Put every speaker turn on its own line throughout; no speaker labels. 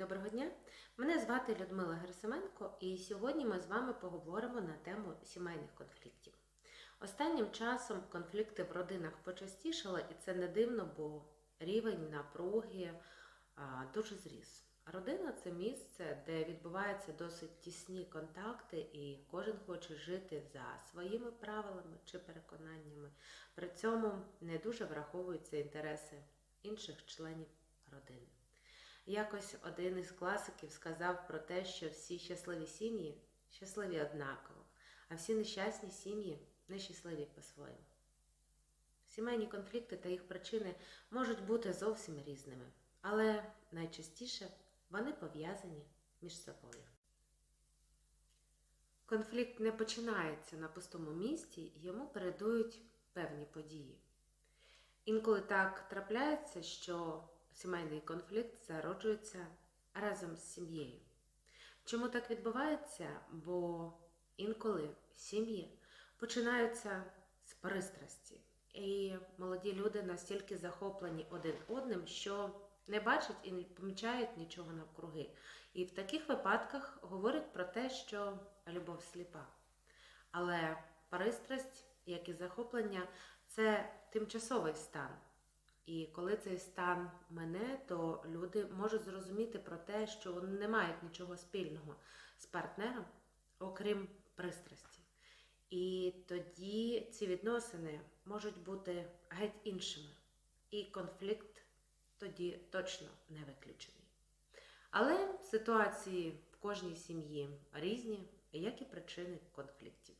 Доброго дня! Мене звати Людмила Герасименко, і сьогодні ми з вами поговоримо на тему сімейних конфліктів. Останнім часом конфлікти в родинах почастішали, і це не дивно, бо рівень напруги дуже зріс. Родина це місце, де відбуваються досить тісні контакти, і кожен хоче жити за своїми правилами чи переконаннями. При цьому не дуже враховуються інтереси інших членів родини. Якось один із класиків сказав про те, що всі щасливі сім'ї щасливі однаково, а всі нещасні сім'ї нещасливі по-своєму. Сімейні конфлікти та їх причини можуть бути зовсім різними, але найчастіше вони пов'язані між собою. Конфлікт не починається на пустому місці, йому передують певні події. Інколи так трапляється, що сімейний конфлікт зароджується разом з сім'єю. Чому так відбувається? Бо інколи сім'ї починаються з пристрасті, і молоді люди настільки захоплені один одним, що не бачать і не помічають нічого навкруги. І в таких випадках говорять про те, що любов сліпа. Але пристрасть, як і захоплення, це тимчасовий стан. І коли цей стан мене, то люди можуть зрозуміти про те, що вони не мають нічого спільного з партнером, окрім пристрасті. І тоді ці відносини можуть бути геть іншими. І конфлікт тоді точно не виключений. Але ситуації в кожній сім'ї різні, як і причини конфліктів.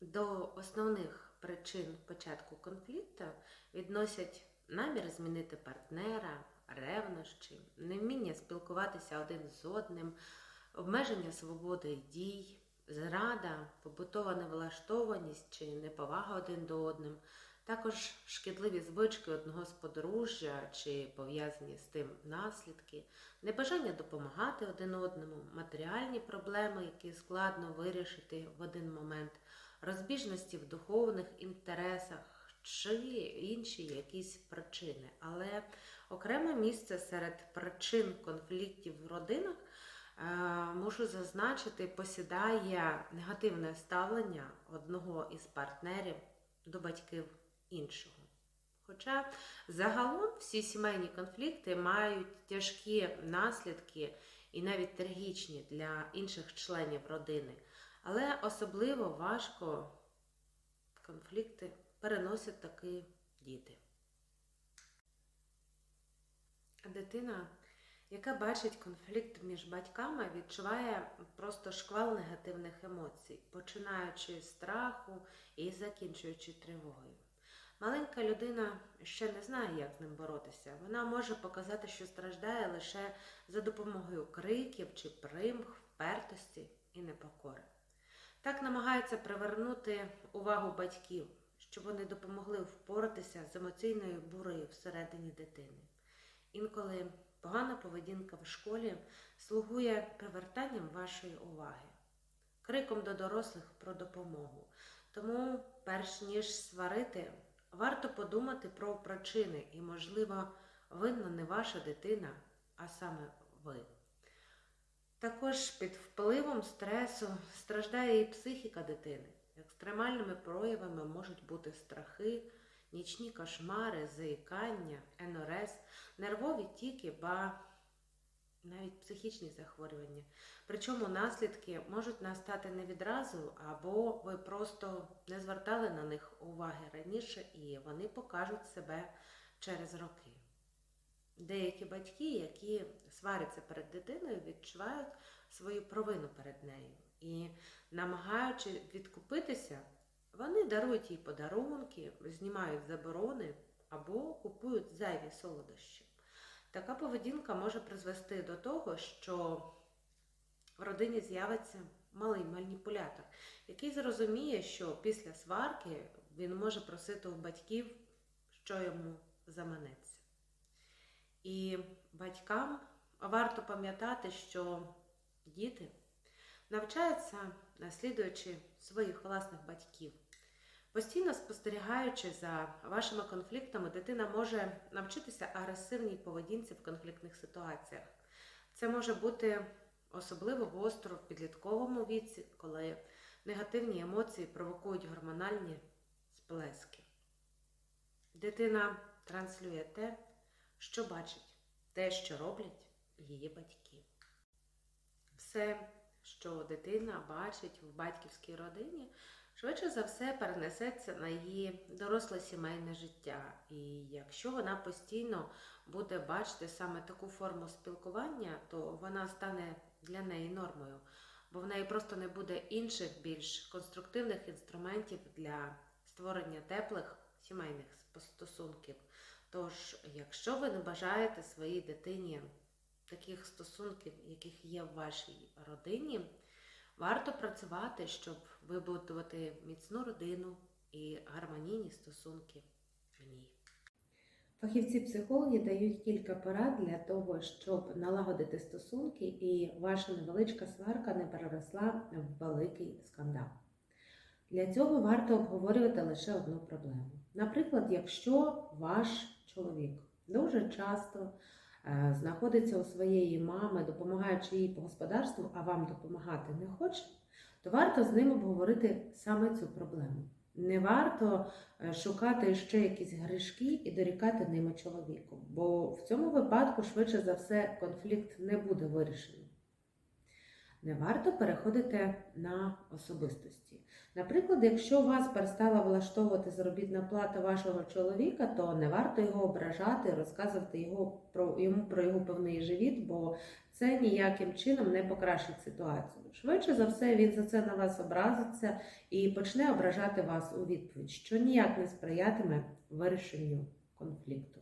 До основних причин початку конфлікту відносять намір змінити партнера, ревнощі, невміння спілкуватися один з одним, обмеження свободи дій, зрада, побутова невлаштованість чи неповага один до одним, також шкідливі звички одного з подружжя чи пов'язані з тим наслідки, небажання допомагати один одному, матеріальні проблеми, які складно вирішити в один момент, розбіжності в духовних інтересах чи інші якісь причини. Але окреме місце серед причин конфліктів в родинах. Мушу зазначити, посідає негативне ставлення одного із партнерів до батьків іншого. Хоча загалом всі сімейні конфлікти мають тяжкі наслідки і навіть трагічні для інших членів родини, але особливо важко конфлікти переносять таки діти. Дитина, яка бачить конфлікт між батьками, відчуває просто шквал негативних емоцій, починаючи з страху і закінчуючи тривогою. Маленька людина ще не знає, як з ним боротися. Вона може показати, що страждає лише за допомогою криків чи примх, впертості і непокори. Так намагається привернути увагу батьків, щоб вони допомогли впоратися з емоційною бурею всередині дитини. Інколи погана поведінка в школі слугує привертанням вашої уваги, криком до дорослих про допомогу. Тому, перш ніж сварити, варто подумати про причини і, можливо, винна не ваша дитина, а саме ви. Також під впливом стресу страждає і психіка дитини. Екстремальними проявами можуть бути страхи, нічні кошмари, заїкання, енорез, нервові тіки, ба навіть психічні захворювання. Причому наслідки можуть настати не відразу, або ви просто не звертали на них уваги раніше, і вони покажуть себе через роки. Деякі батьки, які сваряться перед дитиною, відчувають свою провину перед нею. І, намагаючи відкупитися, вони дарують їй подарунки, знімають заборони або купують зайві солодощі. Така поведінка може призвести до того, що в родині з'явиться малий маніпулятор, який зрозуміє, що після сварки він може просити у батьків, що йому заманеться. І батькам варто пам'ятати, що діти навчаються, наслідуючи своїх власних батьків. Постійно спостерігаючи за вашими конфліктами, дитина може навчитися агресивній поведінці в конфліктних ситуаціях. Це може бути особливо гостро в підлітковому віці, коли негативні емоції провокують гормональні сплески. Дитина транслює те, що бачить, те, що роблять її батьки. Все, що дитина бачить в батьківській родині, швидше за все перенесеться на її доросле сімейне життя. І якщо вона постійно буде бачити саме таку форму спілкування, то вона стане для неї нормою, бо в неї просто не буде інших більш конструктивних інструментів для створення теплих сімейних стосунків. Тож, якщо ви не бажаєте своїй дитині таких стосунків, яких є в вашій родині, варто працювати, щоб вибудувати міцну родину і гармонійні стосунки в ній. Фахівці-психологи дають кілька порад для того, щоб налагодити стосунки і ваша невеличка сварка не переросла в великий скандал. Для цього варто обговорювати лише одну проблему. Наприклад, якщо ваш чоловік дуже часто е, знаходиться у своєї мами, допомагаючи їй по господарству, а вам допомагати не хоче, то варто з ним обговорити саме цю проблему. Не варто е, шукати ще якісь грішки і дорікати ними чоловіку, бо в цьому випадку, швидше за все, конфлікт не буде вирішений. Не варто переходити на особистості. Наприклад, якщо вас перестала влаштовувати заробітна плата вашого чоловіка, то не варто його ображати, розказувати його про йому про його певний живіт, бо це ніяким чином не покращить ситуацію. Швидше за все, він за це на вас образиться і почне ображати вас у відповідь, що ніяк не сприятиме вирішенню конфлікту.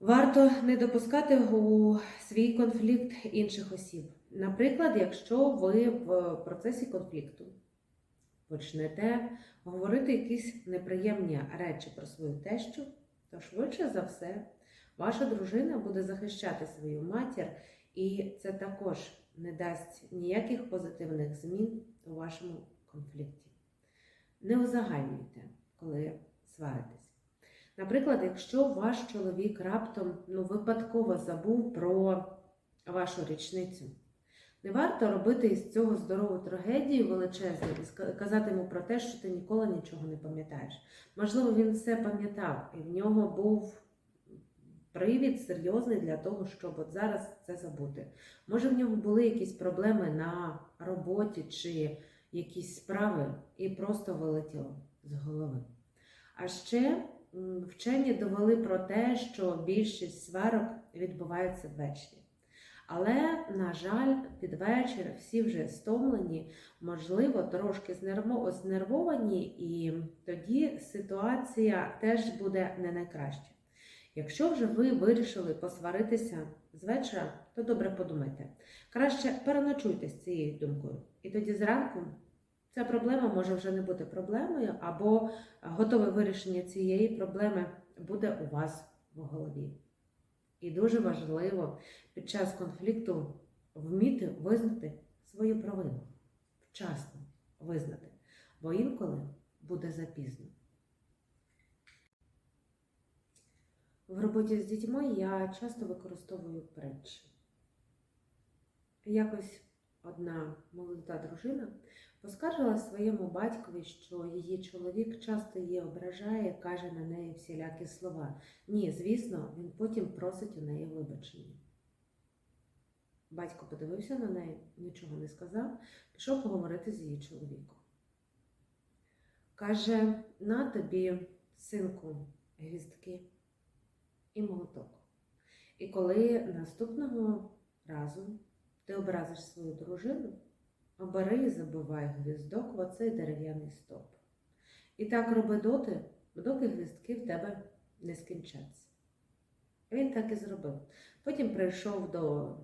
Варто не допускати у свій конфлікт інших осіб. Наприклад, якщо ви в процесі конфлікту почнете говорити якісь неприємні речі про свою тещу, то швидше за все ваша дружина буде захищати свою матір, і це також не дасть ніяких позитивних змін у вашому конфлікті. Не узагальнюйте, коли сваритесь. Наприклад, якщо ваш чоловік раптом ну, випадково забув про вашу річницю, не варто робити із цього здорову трагедію величезну і казати йому про те, що ти ніколи нічого не пам'ятаєш. Можливо, він все пам'ятав, і в нього був привід серйозний для того, щоб от зараз це забути. Може, в нього були якісь проблеми на роботі чи якісь справи, і просто вилетіло з голови. А ще вчені довели про те, що більшість сварок відбувається ввечері. Але, на жаль, під вечір всі вже стомлені, можливо, трошки знервовані, і тоді ситуація теж буде не найкраща. Якщо вже ви вирішили посваритися з вечора, то добре подумайте. Краще переночуйте з цією думкою. І тоді зранку ця проблема може вже не бути проблемою, або готове вирішення цієї проблеми буде у вас в голові. І дуже важливо під час конфлікту вміти визнати свою провину, вчасно визнати, бо інколи буде запізно. В роботі з дітьми я часто використовую притчі. Якось одна молода дружина поскаржила своєму батькові, що її чоловік часто її ображає, каже на неї всілякі слова. Ні, звісно, він потім просить у неї вибачення. Батько подивився на неї, нічого не сказав, пішов поговорити з її чоловіком. Каже: на тобі, синку, гвіздки і молоток. І коли наступного разу ти образиш свою дружину, обери і забивай гвіздок в оцей дерев'яний стоп. І так роби доти, доки гвіздки в тебе не скінчаться. Він так і зробив. Потім прийшов до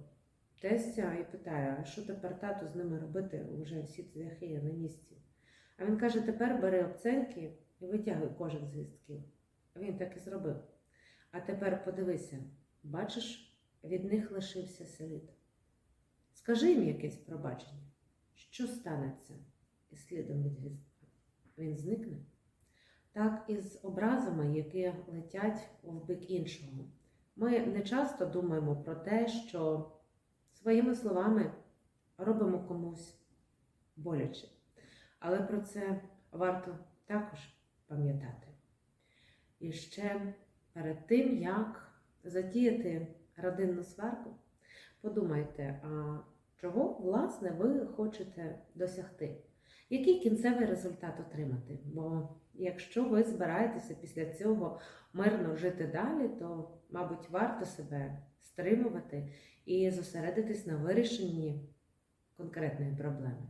тестя і питає, а що тепер тату з ними робити? Уже всі цвяхи на місці. А він каже: тепер бери обценьки і витягуй кожен з гвіздків. Він так і зробив. А тепер подивися, бачиш, від них лишився слід. Скажи їм якесь пробачення, що станеться із слідом від гвіздка. він зникне. Так і з образами, які летять в бік іншого. Ми не часто думаємо про те, що своїми словами робимо комусь боляче. Але про це варто також пам'ятати. І ще перед тим, як затіяти родинну сварку, подумайте, а чого власне ви хочете досягти? Який кінцевий результат отримати? Бо якщо ви збираєтеся після цього мирно жити далі, то, мабуть, варто себе стримувати і зосередитись на вирішенні конкретної проблеми.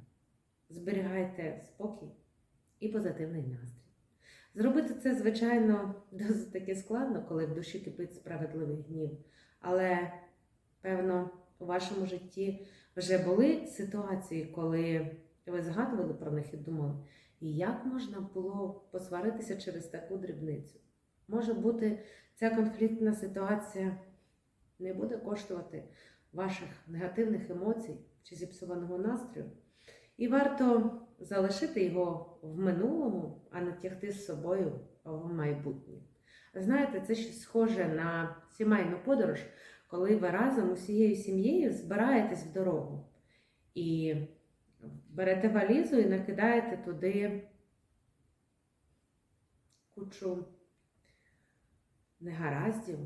Зберігайте спокій і позитивний настрій. Зробити це, звичайно, досить таки складно, коли в душі кипить справедливий гнів. Але, певно, у вашому житті вже були ситуації, коли ви згадували про них і думали, як можна було посваритися через таку дрібницю? Може бути, ця конфліктна ситуація не буде коштувати ваших негативних емоцій чи зіпсованого настрою. І варто залишити його в минулому, а не тягти з собою в майбутнє. Знаєте, це щось схоже на сімейну подорож, коли ви разом усією сім'єю збираєтесь в дорогу і берете валізу і накидаєте туди кучу негараздів,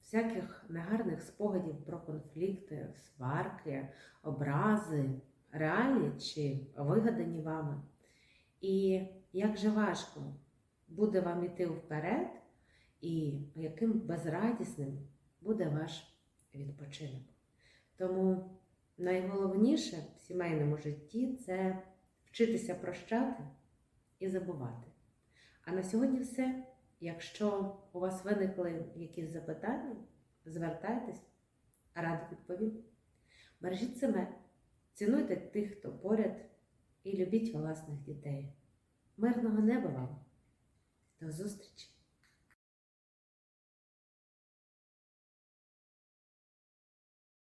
всяких негарних спогадів про конфлікти, сварки, образи, реальні чи вигадані вами. І як же важко буде вам іти вперед, і яким безрадісним буде ваш відпочинок. Тому найголовніше в сімейному житті це вчитися прощати і забувати. А на сьогодні все. Якщо у вас виникли якісь запитання, звертайтесь, радо відповім. Бережіть себе, цінуйте тих, хто поряд, і любіть власних дітей. Мирного неба вам! До зустрічі!